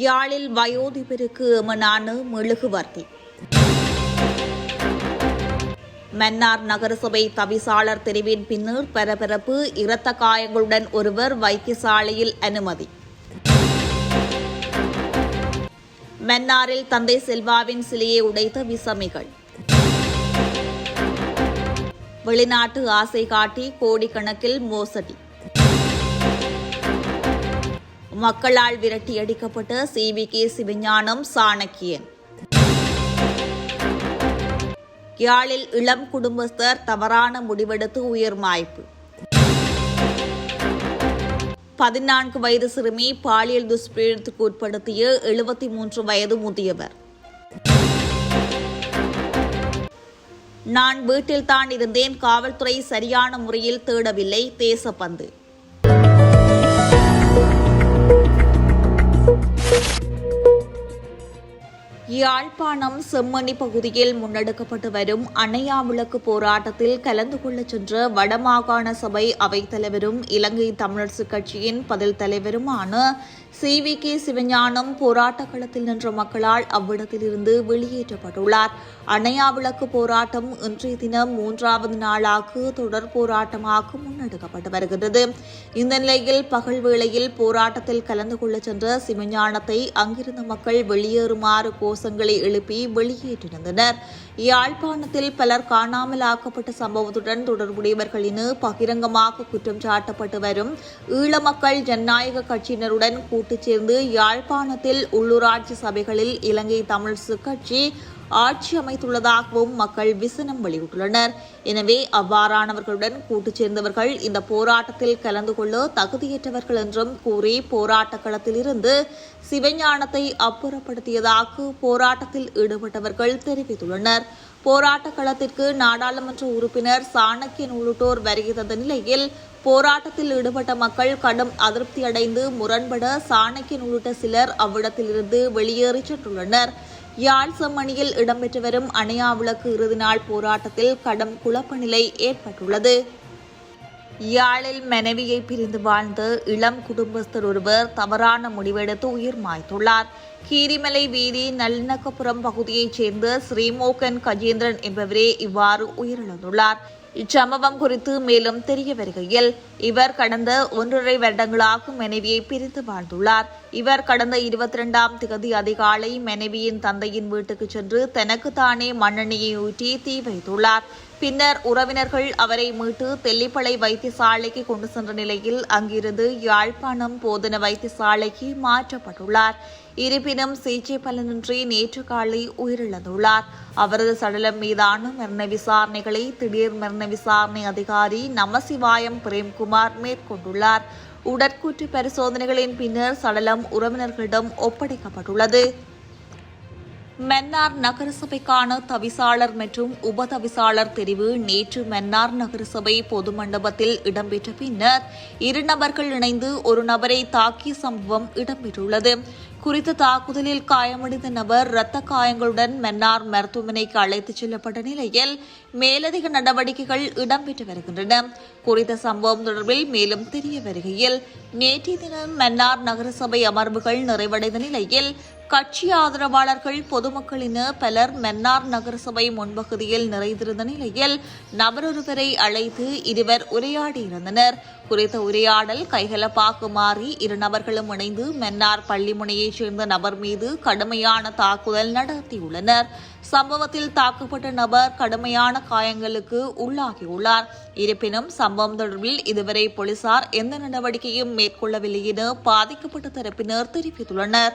யாழில் வயோதிபருக்கு எமனான மெழுகுவர்த்தி மன்னார் நகரசபை தவிசாளர் தெரிவின் பின்னர் பரபரப்பு இரத்த காயங்களுடன் ஒருவர் வைத்தியசாலையில் அனுமதி. மன்னாரில் தந்தை செல்வாவின் சிலையை உடைத்த விசமிகள். வெளிநாட்டு ஆசை காட்டி கோடிக்கணக்கில் மோசடி. மக்களால் விரட்டியடிக்கப்பட்ட சிவி கே சிவஞானம் சாணக்கியன். யாழில் இளம் குடும்பஸ்தர் தவறான முடிவெடுத்து உயிர் மாய்ப்பு. பதினான்கு வயது சிறுமி பாலியல் துஷ்பிரயோகத்துக்கு உட்படுத்திய எழுபத்தி மூன்று வயது முதியவர். நான் வீட்டில்தான் இருந்தேன் காவல்துறை சரியான முறையில் தேடவில்லை தேசப்பந்து. Thank you. யாழ்ப்பாணம் செம்மணி பகுதியில் முன்னெடுக்கப்பட்டு வரும் அணையா விளக்கு போராட்டத்தில் கலந்து கொள்ளச் சென்ற வடமாகாண சபை அவைத்தலைவரும் இலங்கை தமிழரசுக் கட்சியின் பதில் தலைவருமான சி வி கே சிவஞானம் போராட்ட களத்தில் நின்ற மக்களால் அவ்விடத்திலிருந்து வெளியேற்றப்பட்டுள்ளார். அணையா விளக்கு போராட்டம் இன்றைய தினம் மூன்றாவது நாளாக தொடர் போராட்டமாக முன்னெடுக்கப்பட்டு வருகிறது இந்த நிலையில் பகல் வேளையில் போராட்டத்தில் கலந்து கொள்ளச் சென்ற சிவஞானத்தை அங்கிருந்த மக்கள் வெளியேறுமாறு கோஷங்களை எழுப்பி வெளியேற்றிருந்தனர் யாழ்ப்பாணத்தில் பலர் காணாமல் ஆக்கப்பட்ட சம்பவத்துடன் தொடர்புடையவர்கள் என பகிரங்கமாக குற்றம் சாட்டப்பட்டு வரும் ஈழ மக்கள் ஜனநாயக கட்சியினருடன் கூட்டு சேர்ந்து யாழ்ப்பாணத்தில் உள்ளூராட்சி சபைகளில் இலங்கை தமிழ் கட்சி ஆட்சி அமைத்துள்ளதாகவும் மக்கள் விசனம் வெளியிட்டுள்ளனர். எனவே அவ்வாறானவர்களுடன் கூட்டு சேர்ந்தவர்கள் இந்த போராட்டத்தில் கலந்து கொள்ள தகுதியற்றவர்கள் என்றும் கூறி போராட்ட களத்தில் இருந்து சிவஞானத்தை அப்புறப்படுத்தியதாக போராட்டத்தில் ஈடுபட்டவர்கள் தெரிவித்துள்ளனர். போராட்ட களத்திற்கு நாடாளுமன்ற உறுப்பினர் சாணக்கியன் உள்ளிட்டோர் வருகை தந்த நிலையில் போராட்டத்தில் ஈடுபட்ட மக்கள் கடும் அதிருப்தி அடைந்து முரண்பட சாணக்கியன் உள்ளிட்ட சிலர் அவ்விடத்திலிருந்து வெளியேறி சென்றுள்ளனர். யாழ் செம்மணியில் இடம்பெற்று வரும் அணையா விளக்கு இறுதி நாள் போராட்டத்தில் கடும் குழப்ப நிலை ஏற்பட்டுள்ளது. யாழில் மனைவியை பிரிந்து வாழ்ந்த இளம் குடும்பஸ்தர் ஒருவர் தவறான முடிவெடுத்து உயிர் மாய்த்துள்ளார். கீரிமலை வீதி நல்லிணக்கபுரம் பகுதியைச் சேர்ந்த ஸ்ரீமோகன் கஜேந்திரன் என்பவரே இவ்வாறு உயிரிழந்துள்ளார். இச்சம்பவம் குறித்து மேலும் தெரிய வருகையில் இவர் கடந்த ஒன்றரை வருடங்களாக மனைவியை பிரிந்து வாழ்ந்துள்ளார். இவர் கடந்த இருபத்தி இரண்டாம் திகதி அதிகாலை மனைவியின் தந்தையின் வீட்டுக்கு சென்று தனக்குத்தானே மண்ணெண்ணெயை ஊற்றி தீ வைத்துள்ளார். பின்னர் உறவினர்கள் அவரை மீட்டு தெல்லிப்பளை வைத்தியசாலைக்கு கொண்டு சென்ற நிலையில் அங்கிருந்து யாழ்ப்பாணம் போதன வைத்தியசாலைக்கு மாற்றப்பட்டுள்ளார். இருப்பினும் சிகிச்சை பலனின்றி நேற்று காலை உயிரிழந்துள்ளார். அவரது சடலம் மீதான மரண விசாரணைகளை திடீர் மரண விசாரணை அதிகாரி நமசிவாயம் பிரேம்குமார் மேற்கொண்டுள்ளார். உடற்கூற்று பரிசோதனைகளின் பின்னர் சடலம் உறவினர்களிடம் ஒப்படைக்கப்பட்டுள்ளது. மன்னார் நகரசபைக்கான தவிசாளர் மற்றும் உப தவிசாளர் தெரிவு நேற்று மன்னார் நகரசபை பொது மண்டபத்தில் இடம்பெற்ற பின்னர் இரு நபர்கள் இணைந்து ஒரு நபரை தாக்கிய சம்பவம் இடம்பெற்றுள்ளது. குறித்த தாக்குதலில் காயமடைந்த நபர் இரத்த காயங்களுடன் மன்னார் மருத்துவமனைக்கு அழைத்துச் செல்லப்பட்ட நிலையில் மேலதிக நடவடிக்கைகள் இடம்பெற்று வருகின்றன. குறித்த சம்பவம் தொடர்பில் மேலும் தெரிய வருகையில் நேற்றைய தினம் மன்னார் நகரசபை அமர்வுகள் நிறைவடைந்த நிலையில் கட்சி ஆதரவாளர்கள் பொதுமக்களின் பலர் மன்னார் நகரசபை முன்பகுதியில் நிறைந்திருந்த நிலையில் நபரொருவரை அழைத்து இருவர் உரையாடியிருந்தனர். குறித்த உரையாடல் கைகலப்பாக மாறி இரு நபர்களும் இணைந்து மன்னார் பள்ளிமுனையைச் சேர்ந்த நபர் மீது கடுமையான தாக்குதல் நடத்தியுள்ளனர். சம்பவத்தில் தாக்கப்பட்ட நபர் கடுமையான காயங்களுக்கு உள்ளாகியுள்ளார். இருப்பினும் சம்பவம் தொடர்பில் இதுவரை போலீசார் எந்த நடவடிக்கையும் மேற்கொள்ளவில்லை என பாதிக்கப்பட்ட தரப்பினர் தெரிவித்துள்ளனர்.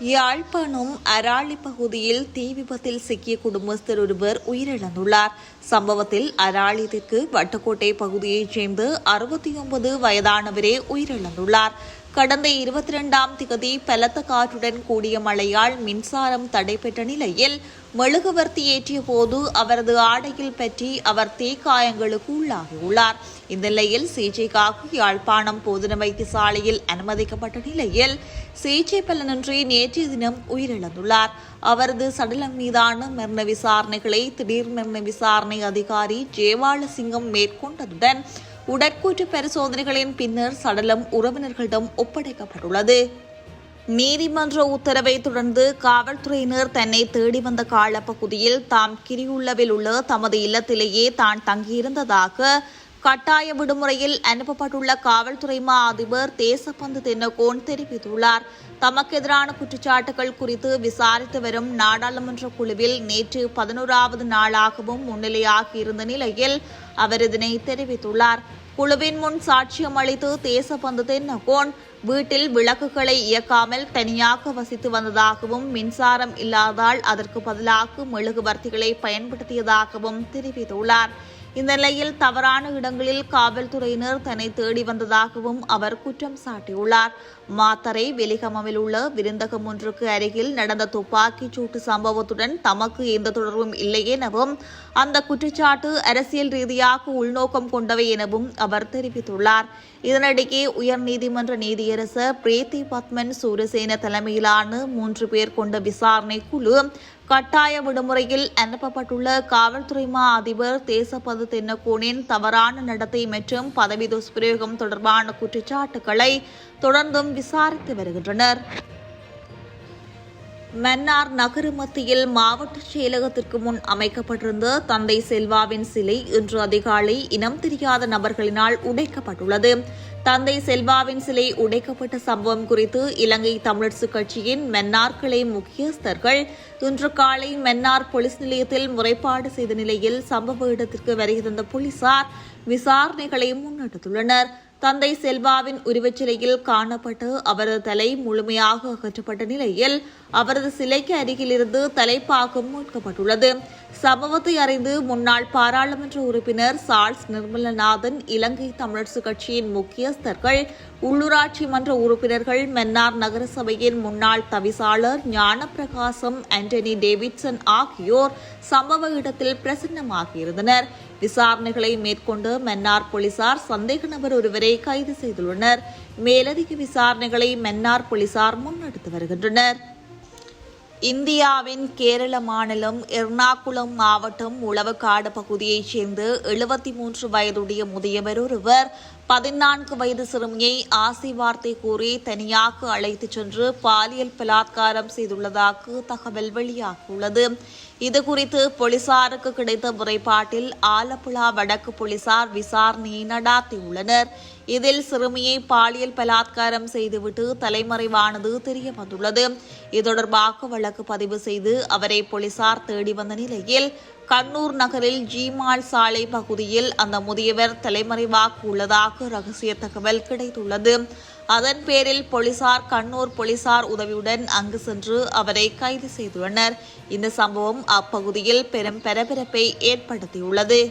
யாழ்ப்பாணம் அராளி பகுதியில் தீ விபத்தில் சிக்கிய குடும்பஸ்தர் ஒருவர் உயிரிழந்துள்ளார் சம்பவத்தில் அராளியத்திற்கு வட்டக்கோட்டை பகுதியைச் சேர்ந்த அறுபத்தி ஒன்பது வயதானவரே உயிரிழந்துள்ளார் கடந்த இருபத்தி இரண்டாம் திகதி பலத்த காற்றுடன் கூடிய மழையால் மின்சாரம் தடைபெற்ற நிலையில் மெழுகுவர்த்தி ஏற்றிய போது அவரது ஆடையில் பற்றி அவர் தீக்காயங்களுக்கு உள்ளாகியுள்ளார். இந்நிலையில் சிகிச்சைக்காக யாழ்ப்பாணம் போதன வைத்தியசாலையில் அனுமதிக்கப்பட்ட நிலையில் சிகிச்சை பலனின்றி நேற்றைய தினம் உயிரிழந்துள்ளார். அவரது சடலம் மீதான மரண விசாரணைகளை திடீர் மரண விசாரணை அதிகாரி ஜெயவாலசிங்கம் மேற்கொண்டதுடன் உடற்கூற்று பரிசோதனைகளின் பின்னர் சடலம் உறவினர்களிடம் ஒப்படைக்கப்பட்டுள்ளது. நீதிமன்ற உத்தரவை தொடர்ந்து காவல்துறையினர் தன்னை தேடி வந்த காலப்பகுதியில் தாம் கிரியுள்ளவில் உள்ள தமது இல்லத்திலேயே தான் தங்கியிருந்ததாக கட்டாய விடுமுறையில் அனுப்பப்பட்டுள்ள காவல்துறை மா அதிபர் தேசப்பந்து தென்னகோன் தெரிவித்துள்ளார். தமக்கு எதிரான குற்றச்சாட்டுகள் குறித்து விசாரித்து வரும் நாடாளுமன்ற குழுவில் நேற்று பதினோராவது நாளாகவும் முன்னிலையாகி இருந்த நிலையில் அவர் இதனை தெரிவித்துள்ளார். குழுவின் முன் சாட்சியம் அளித்து பந்துதின் தென்னகோன் வீட்டில் விளக்குகளை இயக்காமல் தனியாக வசித்து வந்ததாகவும் மின்சாரம் இல்லாதால் அதற்கு பதிலாக மெழுகுவர்த்திகளை பயன்படுத்தியதாகவும் தெரிவித்துள்ளார். இந்த நிலையில் தவறான இடங்களில் காவல்துறையினர் தன்னை தேடி வந்ததாகவும் அவர் குற்றம் சாட்டியுள்ளார். மாத்தரை வெலிகமவில் உள்ள விருந்தகம் ஒன்றுக்கு அருகில் நடந்த துப்பாக்கிச் சூட்டு சம்பவத்துடன் தமக்கு எந்த தொடர்பும் இல்லை எனவும் அந்த குற்றச்சாட்டு அரசியல் ரீதியாக உள்நோக்கம் கொண்டவை எனவும் அவர் தெரிவித்துள்ளார். இதனிடையே உயர்நீதிமன்ற நீதியரசர் பிரீத்தி பத்மன் சூரசேன தலைமையிலான மூன்று பேர் கொண்ட விசாரணை குழு கட்டாய விடுமுறையில் அனுப்பப்பட்டுள்ள காவல்துறை மா அதிபர் தேசப்பது தென்னகோனின் தவறான நடத்தை மற்றும் பதவி துஷ்பிரயோகம் தொடர்பான குற்றச்சாட்டுகளை தொடர்ந்தும் விசாரித்து வருகின்றனர். மன்னார் நகர மத்தியில் மாவட்ட செயலகத்திற்கு முன் அமைக்கப்பட்டிருந்த தந்தை செல்வாவின் சிலை இன்று அதிகாலை இனம் தெரியாத நபர்களினால் உடைக்கப்பட்டுள்ளது. தந்தை செல்வாவின் சிலை உடைக்கப்பட்ட சம்பவம் குறித்து இலங்கை தமிழரசுக் கட்சியின் மன்னார் கிளை முக்கியஸ்தர்கள் இன்று காலை மென்னார் போலீஸ் நிலையத்தில் முறைப்பாடு செய்த நிலையில் சம்பவ இடத்திற்கு வருகிறந்த போலீசார் விசாரணைகளை முன்னெடுத்துள்ளனர். தந்தை செல்வாவின் உருவச்சிலையில் காணப்பட்டு அவரது தலை முழுமையாக அகற்றப்பட்ட நிலையில் அவரது சிலைக்கு அருகிலிருந்து தலைப்பாகம் மீட்கப்பட்டுள்ளது சம்பவத்தை அறிந்து முன்னாள் பாராளுமன்ற உறுப்பினர் சார்ஸ் நிர்மலநாதன் இலங்கை தமிழரசு கட்சியின் முக்கியஸ்தர்கள் உள்ளூராட்சி மன்ற உறுப்பினர்கள் மன்னார் நகரசபையின் முன்னாள் தவிசாளர் ஞானப்பிரகாசம் ஆண்டனி டேவிட்சன் ஆகியோர் சம்பவ இடத்தில் பிரசன்னமாகியிருந்தனர். விசாரணைகளை மேற்கொண்டு மன்னார் போலீசார் சந்தேக நபர் ஒருவரை கைது செய்துள்ளனர். மேலதிக விசாரணைகளை மன்னார் போலீசார் முன்னெடுத்து வருகின்றனர். இந்தியாவின் கேரள மாநிலம் எர்ணாகுளம் மாவட்டம் உளவக்காடு பகுதியைச் சேர்ந்த எழுபத்தி மூன்று வயதுடைய முதியவர் ஒருவர் பதினான்கு வயது சிறுமியை ஆசி வார்த்தை கூறி தனியாக அழைத்துச் சென்று பாலியல் பலாத்காரம் செய்துள்ளதாக தகவல் வெளியாகியுள்ளது. இதுகுறித்து போலீசாருக்கு கிடைத்த முறைப்பாட்டில் ஆலப்புழா வடக்கு போலீசார் விசாரணையை நடாத்தியுள்ளனர். இதில் சிறுமியை பாலியல் பலாத்காரம் செய்துவிட்டு தலைமறைவானது தெரிய வந்துள்ளது இது தொடர்பாக வழக்கு பதிவு செய்து அவரை போலீசார் தேடி வந்த நிலையில் கண்ணூர் நகரில் ஜிமால் சாலை பகுதியில் அந்த முதியவர் தலைமறைவாக உள்ளதாக ரகசிய தகவல் கிடைத்துள்ளது. அதன் பேரில் போலீசார் கண்ணூர் போலீசார் உதவியுடன் அங்கு சென்று அவரை கைது செய்துள்ளனர். இந்த சம்பவம் அப்பகுதியில் பெரும் பரபரப்பை ஏற்படுத்தியுள்ளது.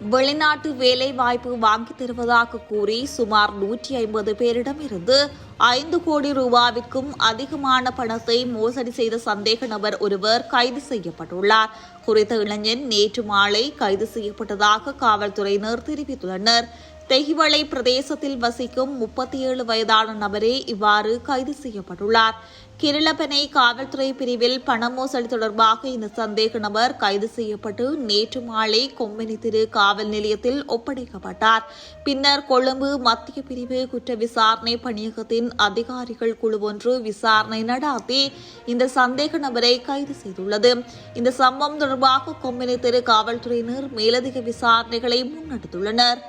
வெளிநாட்டு வேலை வாய்ப்பு வாங்கி தருவதாக கூறி சுமார் நூற்றி ஐம்பது பேரிடமிருந்து ஐந்து கோடி ரூபாவிற்கும் அதிகமான பணத்தை மோசடி செய்த சந்தேக நபர் ஒருவர் கைது செய்யப்பட்டுள்ளார். குறித்த இளைஞன் நேற்று மாலை கைது செய்யப்பட்டதாக காவல்துறையினர் தெரிவித்துள்ளனர். தெஹிவளை பிரதேசத்தில் வசிக்கும் முப்பத்தி ஏழு வயதான நபரே இவ்வாறு கைது செய்யப்பட்டுள்ளார். கிருளப்பனை காவல்துறை பிரிவில் பண மோசடி தொடர்பாக இந்த சந்தேக நபர் கைது செய்யப்பட்டு நேற்று மாலை கொம்பினி திரு காவல் நிலையத்தில் ஒப்படைக்கப்பட்டார். பின்னர் கொழும்பு மத்திய பிரிவு குற்ற விசாரணை பணியகத்தின் அதிகாரிகள் குழு ஒன்று விசாரணை நடாத்தி இந்த சந்தேக நபரை கைது செய்துள்ளது. இந்த சம்பவம் தொடர்பாக கொம்பினி திரு காவல்துறையினர் மேலதிக விசாரணைகளை முன்னெடுத்துள்ளனர்.